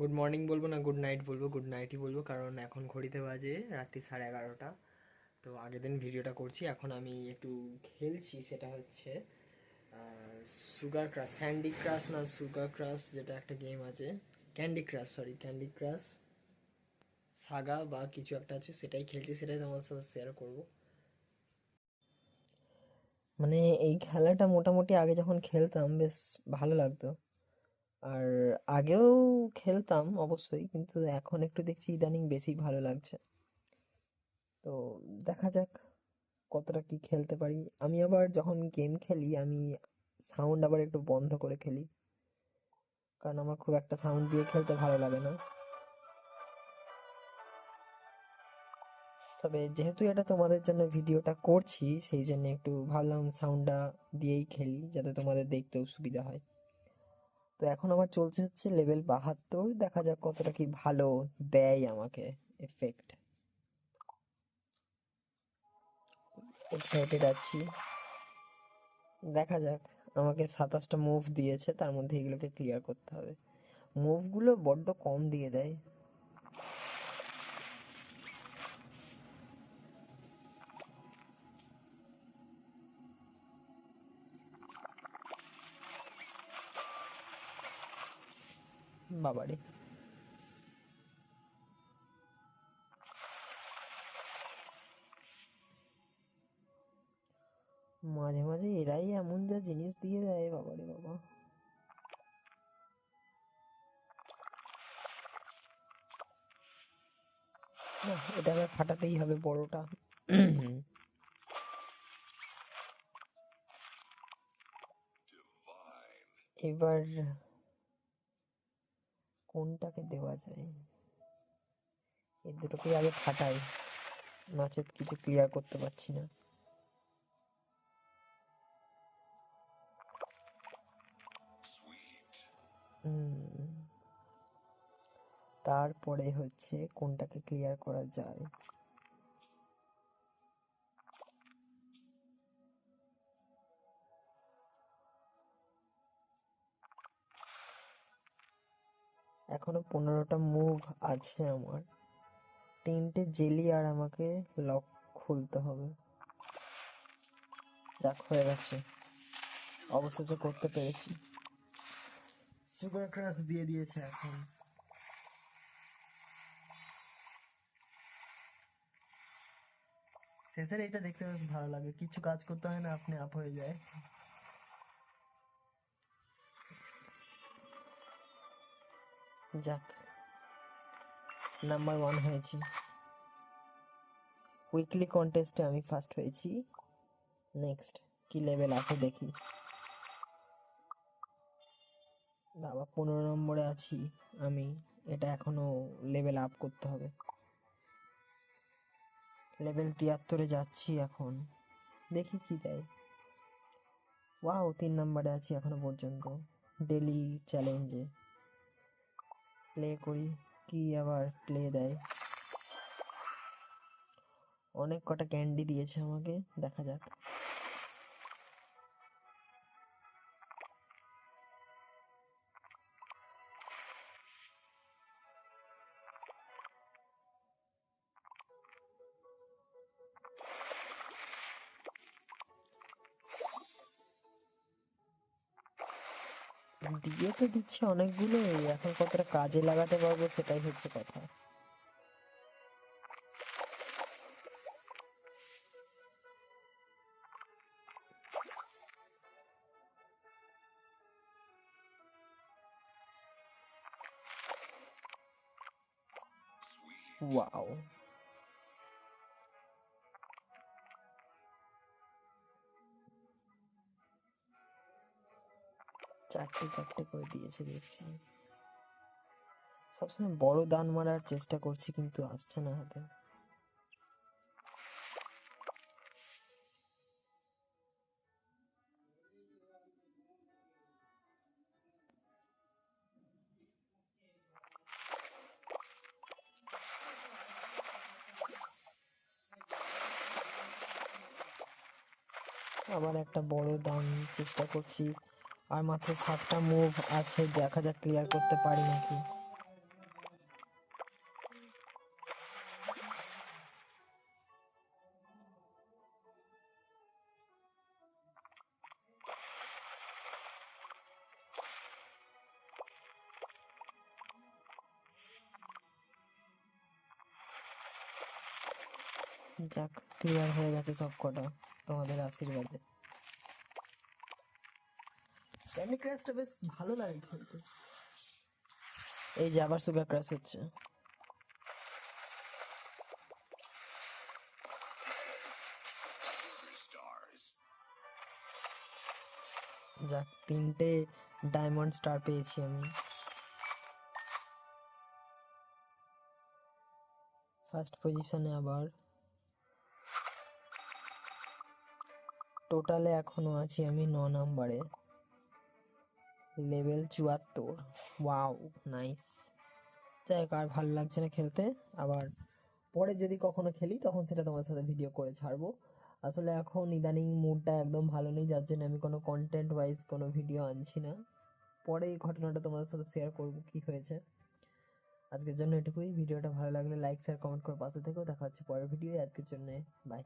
Good morning বলব না good night বলব গুড নাইটই বলব, কারণ এখন ঘড়িতে বাজে রাত্রি সাড়ে এগারোটা। তো আগের দিন ভিডিওটা করছি, এখন আমি একটু খেলছি, সেটা হচ্ছে সুগার ক্রাশ স্যান্ডি ক্রাশ না সুগার ক্রাশ যেটা একটা গেম আছে। Candy Crush sorry Candy Crush Saga বা কিছু একটা আছে, সেটাই খেলছি, সেটাই তোমার সাথে শেয়ার করব। মানে এই খেলাটা মোটামুটি আগে যখন খেলতাম, বেশ ভালো লাগতো। আর আগেও খেলতাম অবশ্যই, কিন্তু এখন একটু দেখছি ইদানিং বেশি ভালো লাগছে। তো দেখা যাক কতটা কি খেলতে পারি। আমি আবার যখন গেম খেলি, আমি সাউন্ড আবার একটু বন্ধ করে খেলি। কারণ আমার খুব একটা সাউন্ড দিয়ে খেলতে ভালো লাগে না। তবে যেহেতু এটা তোমাদের জন্য ভিডিওটা করছি, সেই জন্য একটু ভাবলাম সাউন্ডটা দিয়েই খেলি, যাতে তোমাদের দেখতেও সুবিধা হয়। তো এখন আমার চলছে হচ্ছে লেভেল বাহাত্তর। দেখা যাক কতটা কি ভালো দেয় আমাকে এফেক্ট এক্সাইটেড আছি। দেখা যাক, আমাকে সাতাশটা মুভ দিয়েছে, তার মধ্যে এগুলোকে ক্লিয়ার করতে হবে। মুভগুলো বড্ড কম দিয়ে দেয়। বাবারে। মাঝে মাঝে এরাই এমন যা জিনিস দিয়ে যায় বাবারে বাবা। এটা আবার ফাটাতেই হবে বড়টা। এবার কোনটাকে দেওয়া যায়? এই দুটোকেই আগে ফাটাই নাচের কিছু ক্লিয়ার করতে পারছি না। তারপরে হচ্ছে কোনটাকে ক্লিয়ার করা যায়? এখনও পনেরোটা মুভ আছে আমার। তিনটে জেলি আর আমাকে লক খুলতে হবে। যাক, হয়ে গেছে। অবশেষে করতে পেরেছি। সুগার ক্রাশ দিয়ে দিয়েছে এখন। শেষের এটা দেখতে বেশ ভালো লাগে। কিছু কাজ করতে হয় না, আপনি আপ হয়ে যায়। যাক নাম্বার ওয়ান হয়েছি। উইকলি কন্টেস্টে আমি ফার্স্ট হয়েছি। নেক্সট কি লেভেল আছে দেখি। বাবা, পনেরো নম্বরে আছি আমি। এটা এখনও লেভেল আপ করতে হবে। লেভেল তিয়াত্তরে যাচ্ছি এখন। দেখি কি দেয়। ওয়াও তিন নম্বরে আছি এখনও পর্যন্ত। ডেলি চ্যালেঞ্জে প্লে করি কি আবার প্লে দেয়? অনেক কটা ক্যান্ডি দিয়েছে আমাকে দেখা যাক। দিয়ে তো দিচ্ছে অনেকগুলো এখন কতটা কাজে লাগাতে পারব সেটাই হচ্ছে কথা। ওয়াও চারটে চারটে করে দিয়েছে দেখছি। সবসময় বড় দান মারার চেষ্টা করছি কিন্তু আসছে না হাতে। আবার একটা বড় দান চেষ্টা করছি। আর মাত্র সাতটা মুভ আছে, দেখা যাক ক্লিয়ার করতে পারি নাকি। যাক ক্লিয়ার হয়ে গেছে সব কটা তোমাদের আশীর্বাদে। ক্যান্ডি ক্রাশটা বেশ ভালো লাগে খেলতে এই যে আবার সুগার ক্রাশ হচ্ছে। যাক, তিনটে ডায়মন্ড স্টার পেয়েছি আমি। ফার্স্ট পজিশনে আবার। টোটালে এখনও আছি আমি ন নম্বরে লেভেল চুয়াত্তর। Wow, nice. যাই হোক, আর ভালো লাগছে না খেলতে। আবার পরে যদি কখনো খেলি, তখন সেটা তোমার সাথে ভিডিও করে ছাড়বো। আসলে এখন ইদানিং মুডটা একদম ভালো নেই, যার জন্য আমি কোনো কন্টেন্ট ওয়াইজ কোনো ভিডিও আনছি না। পরে এই ঘটনাটা তোমাদের সাথে শেয়ার করব কি হয়েছে। আজকের জন্য এটুকুই। ভিডিওটা ভালো লাগলে লাইক শেয়ার কমেন্ট করে পাশে থেকেও দেখা হচ্ছে পরের ভিডিও আজকের জন্য বাই